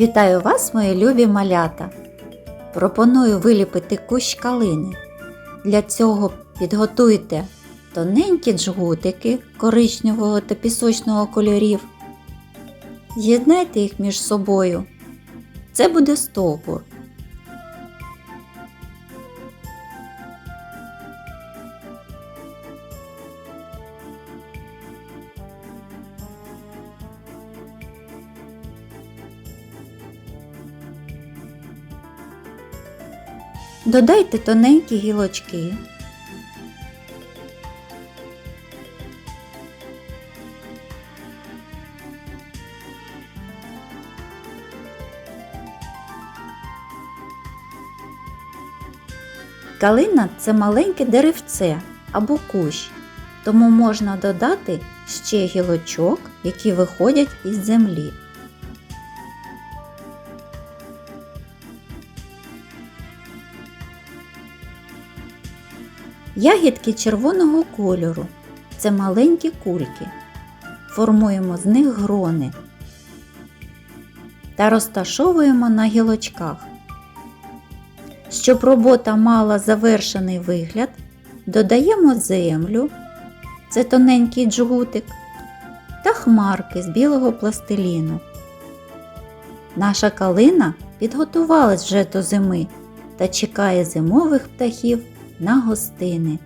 Вітаю вас, мої любі малята! Пропоную виліпити кущ калини. Для цього підготуйте тоненькі джгутики коричневого та пісочного кольорів. З'єднайте їх між собою. Це буде стовбур. Додайте тоненькі гілочки. Калина це маленьке деревце або кущ, тому можна додати ще гілочок, які виходять із землі. Ягідки червоного кольору це маленькі кульки. Формуємо з них грони та розташовуємо на гілочках. Щоб робота мала завершений вигляд, додаємо землю, це тоненький джгутик, та хмарки з білого пластиліну. Наша калина підготувалась вже до зими та чекає зимових птахів на гостини.